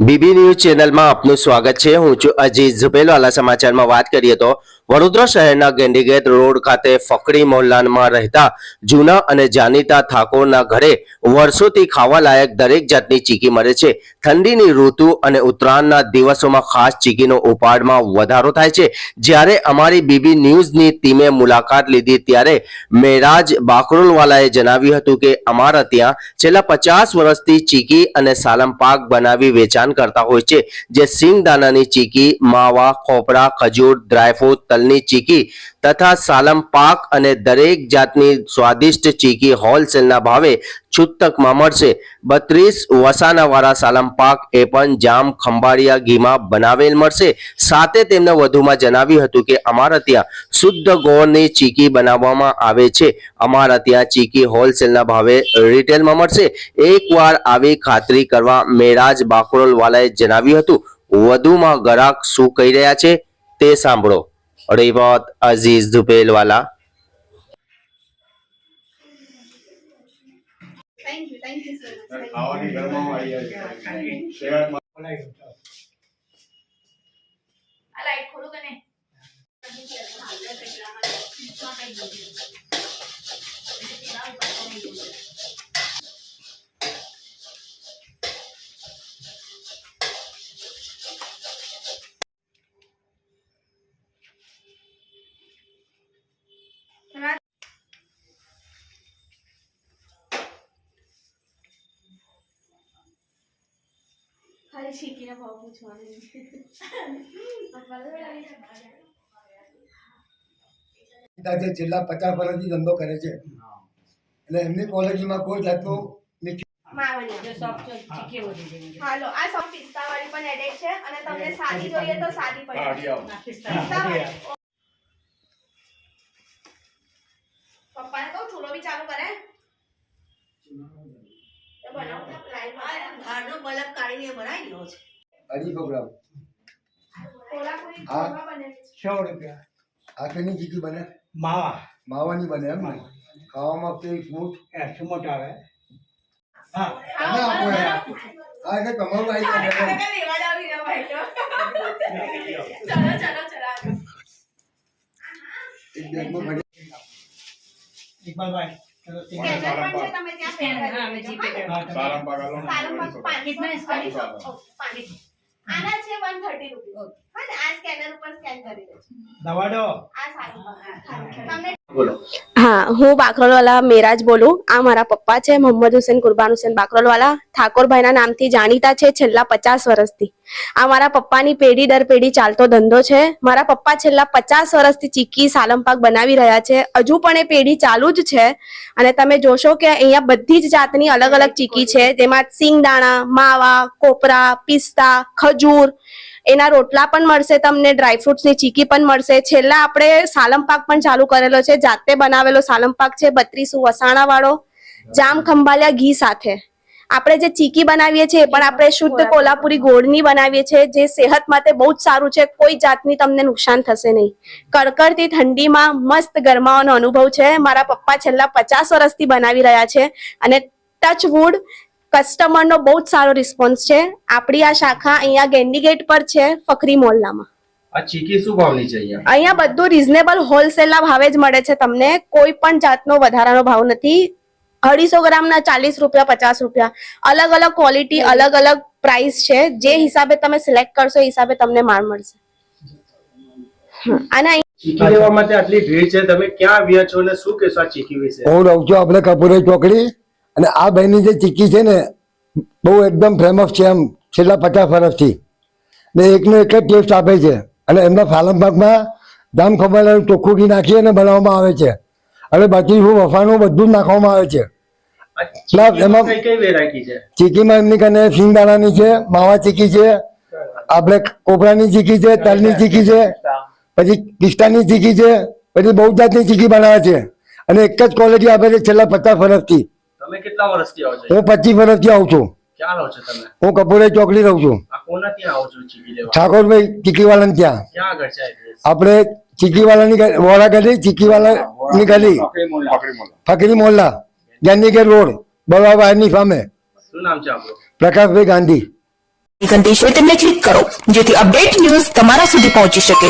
BB news ચેનલમાં આપનું સ્વાગત છે. હું છું અજીત ઝુબેલવાલા સમાચારમાં વાત કરીએ તો વડોદરા શહેરના ગેંડીગેટ રોડ ખાતે ફકડી મોહલ્લામાં રહેતા જૂના અને જાણીતા ઠાકોરના ઘરે વર્ષોથી ખાવા લાયક દરેક જાતની ચીકી મળે છે. ઠંડીની ઋતુ અને ઉત્તરાયણના દિવસોમાં ખાસ ચીકીનો ઉપાડમાં વધારો થાય છે. જ્યારે અમારી બીબી ન્યૂઝની ટીમે મુલાકાત લીધી ત્યારે મેરાજ બાકરોલવાલાએ જણાવ્યું હતું કે અમારા ત્યાં છેલ્લા પચાસ વર્ષથી ચીકી અને સાલમ પાક બનાવી વેચાણ કરતા હોય છે. જે સિંગદાણાની ચીકી, માવા, ખોપરા, ખજૂર, ડ્રાયફ્રૂટ તલની ચીકી તથા સાલમ પાક અને દરેક જાતની સ્વાદિષ્ટ ચીકી હોલસેલના ભાવે છૂટકમાં મળશે. બત્રીસ વસાનાવાળા સાલમ પાક એ પણ જામ ખંભાળિયા ઘીમાં બનાવેલ મળશે. સાથે તેમને વધુમાં જણાવ્યું હતું કે અમારા ત્યાં શુદ્ધ ગોળની ચીકી બનાવવામાં આવે છે. અમારા ત્યાં ચીકી હોલસેલના ભાવે રિટેલમાં મળશે. એકવાર આવી ખાતરી કરવા મેરાજ બાકરોલ વાલાએ જણાવ્યું હતું. વધુમાં ગ્રાહક શું કહી રહ્યા છે તે સાંભળો. Rivot Aziz Dhupelwala thank you thank you so much ખાવાની ઘરમાં આવી જાય સેવાતમાં આ લાઈટ ખોલું કે નહીં ખાલી શીખીને ભાવ પૂછવાનું. પિતા છેલ્લા પચાસ વર્ષથી ધંધો કરે છે એટલે એમની ક્વોલિટીમાં કોઈ જાતનું હાલો આ સબ પિસ્તા વાળી પણ એડેડ છે અને તમને સાદી જોઈએ તો સાદી. પણ ઘરનો બલ્બ કાઢીને બનાવી દીધો છે. અઢીસો ગ્રામ. કોલ્હાપુરી હા. ચૂરમા બનેલી છે. સો રૂપિયા. આખેની ચીકી બને? માવા. માવાની બને એમ ખાવામાં કેવી સ્મૂથ એ સુમટ આવે. હા. હા એટલે તમારું આવી. ચલો ચલો ચલો એક બેગમાં ભરી. ઇકબાલભાઈ આના છે 130 રૂપિયા. હા આ સ્કેનર ઉપર સ્કેન કરી દેજો. દવા આ સારું. તમને હા, હું બાકરોલવાલા મેરાજ બોલું. આ મારા પપ્પા છે, મોહમ્મદ હુસેન, કુરબાન હુસેન બાકરોલવાલા. ઠાકોરભાઈના નામથી જાણીતા છે છેલ્લા પચાસ વર્ષથી. આ મારા પપ્પાની પેઢી દર પેઢી ચાલતો ધંધો છે. મારા પપ્પા છેલ્લા પચાસ વર્ષથી ચીકી સાલમપાક બનાવી રહ્યા છે. હજુ પણ એ પેઢી ચાલુ જ છે. અને તમે જોશો કે અહીંયા બધી જ જાતની અલગ અલગ ચીકી છે. જેમાં સિંગદાણા, માવા, કોપરા, પિસ્તા, ખજૂર એના રોટલા પણ મળશે તમને ડ્રાયફ્રૂટ્સની ચીકી પણ મળશે. છેલ્લા આપણે સાલમ પાક પણ ચાલુ કરેલો છે. જાતે બનાવેલો સાલમ પાક છે, બત્રીસુ વસાણા વાળો જામ ખંભાલિયા ઘી સાથે. આપણે જે ચીકી બનાવીએ છીએ પણ આપણે શુદ્ધ કોલ્હાપુરી ગોળની બનાવીએ છીએ, જે સેહત માટે બહુ જ સારું છે. કોઈ જાતની તમને નુકસાન થશે નહીં. કડકડતી ઠંડીમાં મસ્ત ગરમાવાનો અનુભવ છે. મારા પપ્પા છેલ્લા પચાસ વર્ષથી બનાવી રહ્યા છે અને ટચ વુડ કસ્ટમરનો બહુ જ સારો રિસ્પોન્સ છે. આપણી આ શાખા અહીંયા ગેન્ડીગેટ પર છે ફકરી મોલનામાં આ ચીકી શું ભાવની છે અહીંયા? અહીંયા બધું રીઝનેબલ હોલસેલના ભાવે જ મળે છે તમને. કોઈ પણ જાતનો વધારાનો ભાવ નથી. અઢીસો ગ્રામના ચાલીસ રૂપિયા પચાસ રૂપિયા. અલગ અલગ ક્વોલિટી અલગ અલગ પ્રાઇસ છે. જે હિસાબે તમે સિલેક્ટ કરશો એ હિસાબે તમને માલ મળશે. અને અહીંયા ચીકી લેવા માટે આટલી ભીડ છે. તમે ક્યાં આવ્યા છો અને શું કહેશો આ ચીકી વિશે? હું રહું છું આપણે કપૂરે ચોકડી. અને આ ભાઈની જે ચીકી છે ને બહુ એકદમ ફેમસ છે એમ છેલ્લા પચાસ વર્ષથી. ને એકનો એક જ ટેસ્ટ આપે છે. અને એમના ફાલમ પાકમાં દામ ખબર ચોખ્ખું ઘી નાખી અને બનાવવામાં આવે છે. અને બાકી શું વફાનું બધું જ નાખવામાં આવે છે. પ્લસ એમાં- ચીકીમાં એમની કને સિંગદાણાની છે માવા ચીકી છે આપણે કોપરાની ચીકી છે તલની ચીકી છે પછી પિસ્તાની ચીકી છે પછી બહુ જાતની ચીકી બનાવે છે. અને એક જ ક્વોલિટી આપે છે છેલ્લા પચાસ વર્ષથી. તમે કેટલા વર્ષથી આવો છો? હું પચીસ વર્ષથી આવું છું. ક્યાં રહો છો તમે? હું કપૂરે ચોકડી રહું છું. આ કોના ત્યાં આવો છો ચીકી લેવા? ઠાકોરભાઈ ચીકીવાલાને ત્યાં. ક્યાં આગળ છે આપણે ચીકીવાલાની વોરા ગલી ચીકીવાલાની ગલી. ફકરી મોહલ્લા ગાંધીગેટ રોડ બળવા ની સામે. શું નામ છે આપણું? પ્રકાશભાઈ ગાંધી. સંદેશ તેમને ક્લિક કરો જેથી અપડેટ ન્યૂઝ તમારા સુધી પહોંચી શકે.